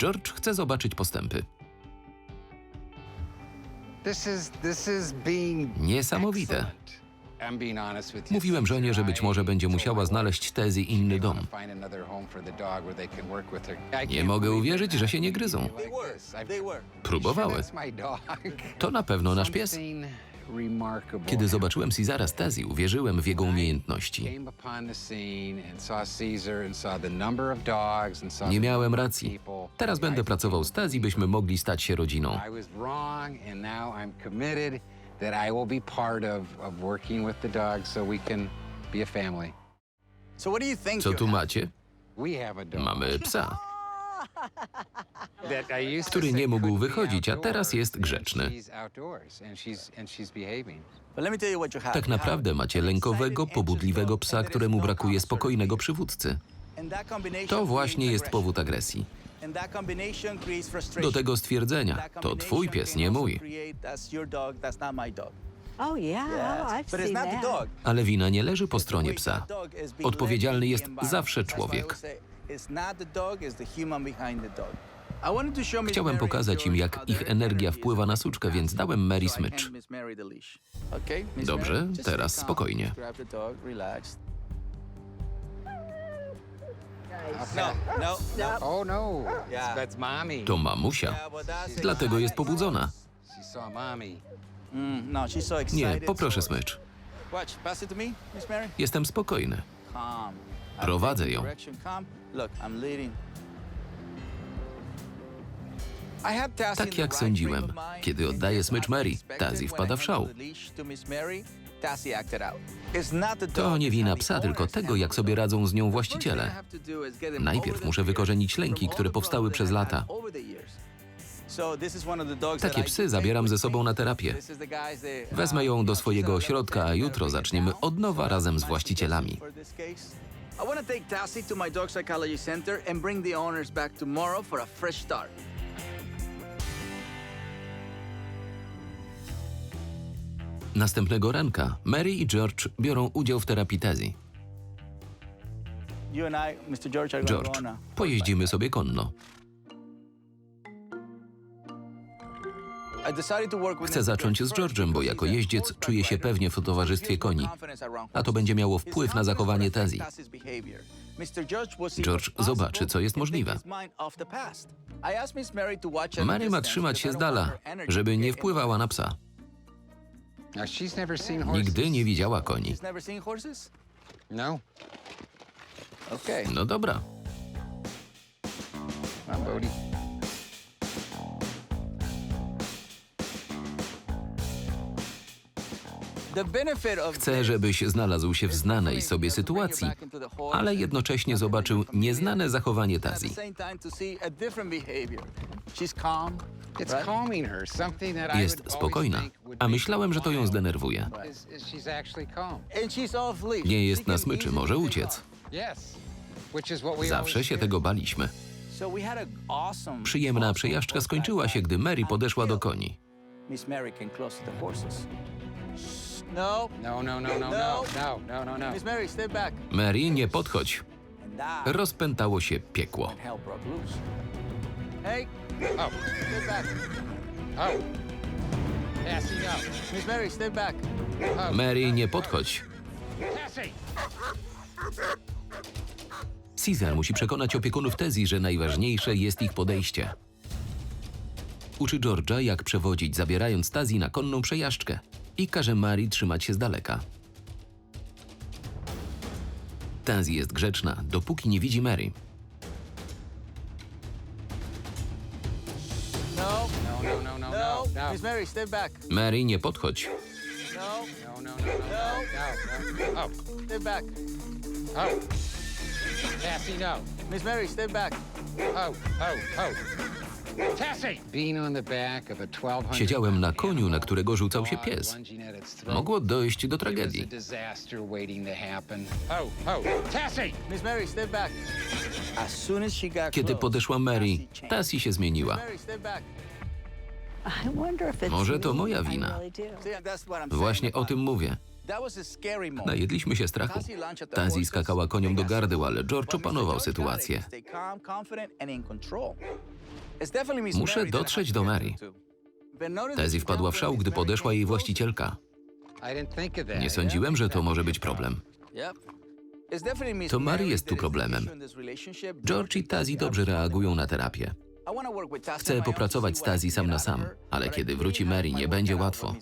George chce zobaczyć postępy. Niesamowite. Mówiłem żonie, że być może będzie musiała znaleźć Tezy inny dom. Nie mogę uwierzyć, że się nie gryzą. Próbowały. To na pewno nasz pies. Kiedy zobaczyłem Cezara Stasi, uwierzyłem w jego umiejętności. Nie miałem racji. Teraz będę pracował z Tazji, byśmy mogli stać się rodziną. Co tu macie? Mamy psa który nie mógł wychodzić, a teraz jest grzeczny. Tak naprawdę macie lękowego, pobudliwego psa, któremu brakuje spokojnego przywódcy. To właśnie jest powód agresji. Do tego stwierdzenia, to twój pies, nie mój. Ale wina nie leży po stronie psa. Odpowiedzialny jest zawsze człowiek. Chciałem pokazać im, jak ich energia wpływa na suczkę, więc dałem Mary smycz. Dobrze, teraz spokojnie. To mamusia. Dlatego jest pobudzona. Nie, poproszę smycz. Jestem spokojny. Prowadzę ją. Tak jak sądziłem, kiedy oddaję smycz Mary, Tazi wpada w szał. To nie wina psa, tylko tego, jak sobie radzą z nią właściciele. Najpierw muszę wykorzenić lęki, które powstały przez lata. Takie psy zabieram ze sobą na terapię. Wezmę ją do swojego ośrodka, a jutro zaczniemy od nowa razem z właścicielami. I want to take Tassie to my dog psychology center and bring the owners back tomorrow for a fresh start. Następnego ranka Mary i George biorą udział w terapii Tezji. You and I, Mr. George, are going to go George, on a pojeździmy sobie konno. Chcę zacząć z George'em, bo jako jeździec czuję się pewnie w towarzystwie koni, a to będzie miało wpływ na zachowanie Tazji. George zobaczy, co jest możliwe. Mary ma trzymać się z dala, żeby nie wpływała na psa. Nigdy nie widziała koni. No, no dobra. Chcę, żebyś znalazł się w znanej sobie sytuacji, ale jednocześnie zobaczył nieznane zachowanie Tazji. Jest spokojna, a myślałem, że to ją zdenerwuje. Nie jest na smyczy, może uciec. Zawsze się tego baliśmy. Przyjemna przejażdżka skończyła się, gdy Mary podeszła do koni. No, No, no, no, no, no, no, no, no, no. Miss Mary, stay back. Mary, nie podchodź. And Rozpętało się piekło. when hell broke loose. Hey, Oh, stay back. oh. Cassie, no. Miss Mary, stay back. Mary, nie podchodź. Caesar musi przekonać opiekunów Tezji, że najważniejsze jest ich podejście. Uczy George'a, jak przewodzić, zabierając Tazji na konną przejażdżkę i każe Marii trzymać się z daleka. Taz jest grzeczna, dopóki nie widzi Mary. No. No, no, Mary, nie podchodź. Cassie, no. Miss Mary, stay back. Ho, ho, ho. Siedziałem na koniu, na którego rzucał się pies. Mogło dojść do tragedii. Kiedy podeszła Mary, Tassie się zmieniła. Może to moja wina. Właśnie o tym mówię. Najedliśmy się strachu. Tazji skakała koniom do gardeł, ale George opanował sytuację. Muszę dotrzeć do Mary. that wpadła w szał, gdy podeszła jej właścicielka. Nie sądziłem, że to może być problem. To Mary jest tu problemem. George i Tazji dobrze reagują na terapię. Chcę popracować z what I Tazji can sam na sam, ale kiedy wróci Mary, nie będzie łatwo.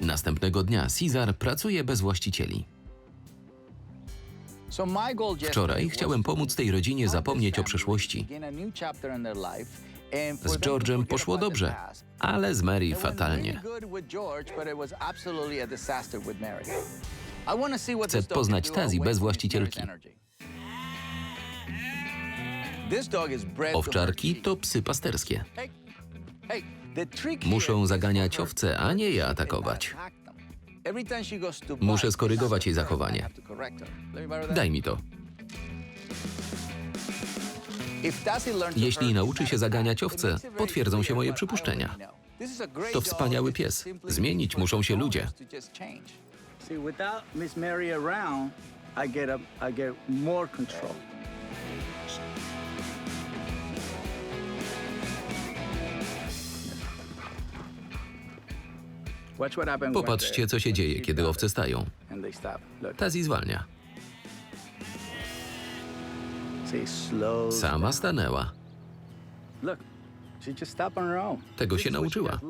Następnego dnia Cesar pracuje bez właścicieli. Wczoraj chciałem pomóc tej rodzinie zapomnieć o przeszłości. Z George'em poszło dobrze, ale z Mary fatalnie. Chcę poznać away bez właścicielki. Owczarki to psy pasterskie. Muszą zaganiać owce, a nie je atakować. Muszę skorygować jej zachowanie. Daj mi to. Jeśli nauczy się zaganiać owce, potwierdzą się moje przypuszczenia. a To wspaniały pies. Zmienić muszą się ludzie. See, without Miss Mary around, I get up, I get more control. Popatrzcie, co się dzieje, kiedy owce stają. Tazji zwalnia. Sama stanęła. Tego się nauczyła.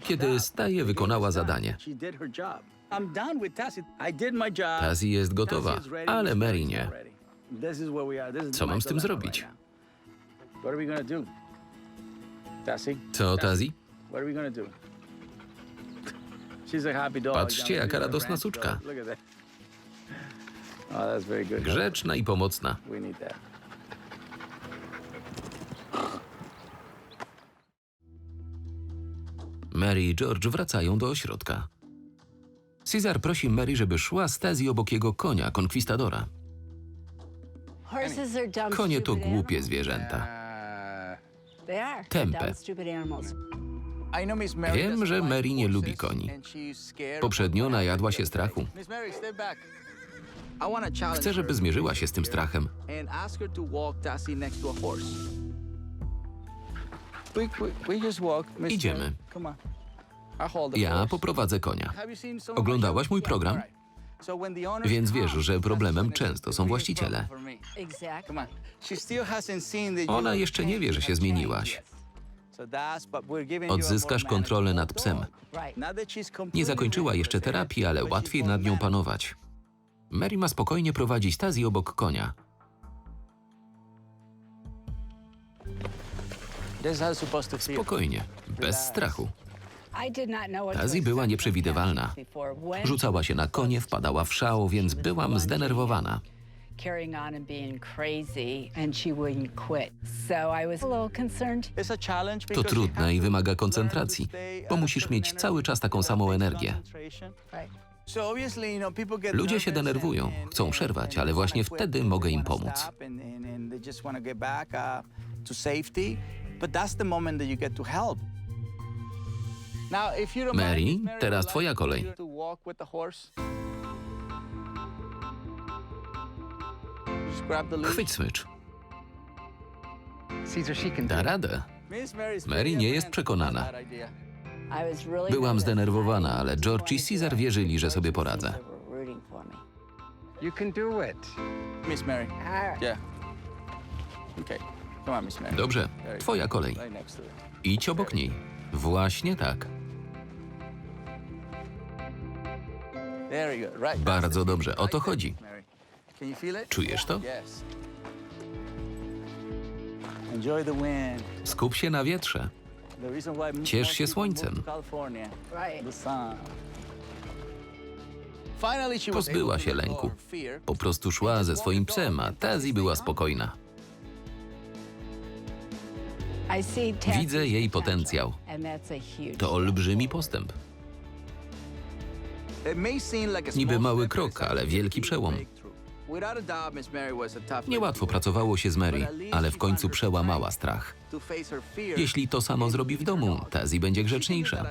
Kiedy staje, wykonała zadanie. She did her job. I'm done with Tassie. I did my job. Tazji jest gotowa, ale Mary nie. Co mam z tym zrobić? right now. Patrzcie, jaka radosna suczka. dog. Look at that. Oh, that's very good. Grzeczna i pomocna. Mary i George wracają do ośrodka. Cesar prosi Mary, żeby szła z Tazji obok jego konia, konkwistadora. Konie to głupie zwierzęta. Uh, Wiem, że Mary nie lubi koni. Poprzednio najadła się strachu. Chcę, żeby zmierzyła się z tym strachem. Idziemy. Ja poprowadzę konia. Oglądałaś mój program? Więc wiesz, że problemem często są właściciele. Ona jeszcze nie wie, że się zmieniłaś. Odzyskasz kontrolę nad psem. Nie zakończyła jeszcze terapii, ale łatwiej nad nią panować. Mary ma spokojnie prowadzić Tazji obok konia. Spokojnie, bez strachu. Tazji była nieprzewidywalna. Rzucała się na konie, wpadała w szał, więc byłam zdenerwowana. Carrying on and being crazy, and she wouldn't quit. So I was a little concerned. It's a challenge To trudne i wymaga koncentracji, bo musisz mieć cały czas taką samą energię. Ludzie się denerwują, chcą przerwać, ale właśnie wtedy mogę im pomóc. stop and- and- and Chwyć smycz. Caesar, she can do Da it. radę. Miss Mary's Mary nie jest przekonana. Byłam zdenerwowana, ale I George i it. wierzyli, że sobie poradzę. Dobrze, twoja good. kolej. Idź obok niej. Właśnie tak. Bardzo dobrze, o to chodzi. Czujesz to? Yes. Enjoy the wind. Skup się na wietrze. Ciesz się słońcem. Pozbyła się lęku. Po prostu szła ze swoim psem, a Tazji była spokojna. Widzę jej potencjał. To olbrzymi postęp. Niby mały krok, ale wielki przełom. Niełatwo pracowało się z Mary, ale w końcu przełamała strach. Jeśli to samo zrobi w domu, Tazzy będzie grzeczniejsza.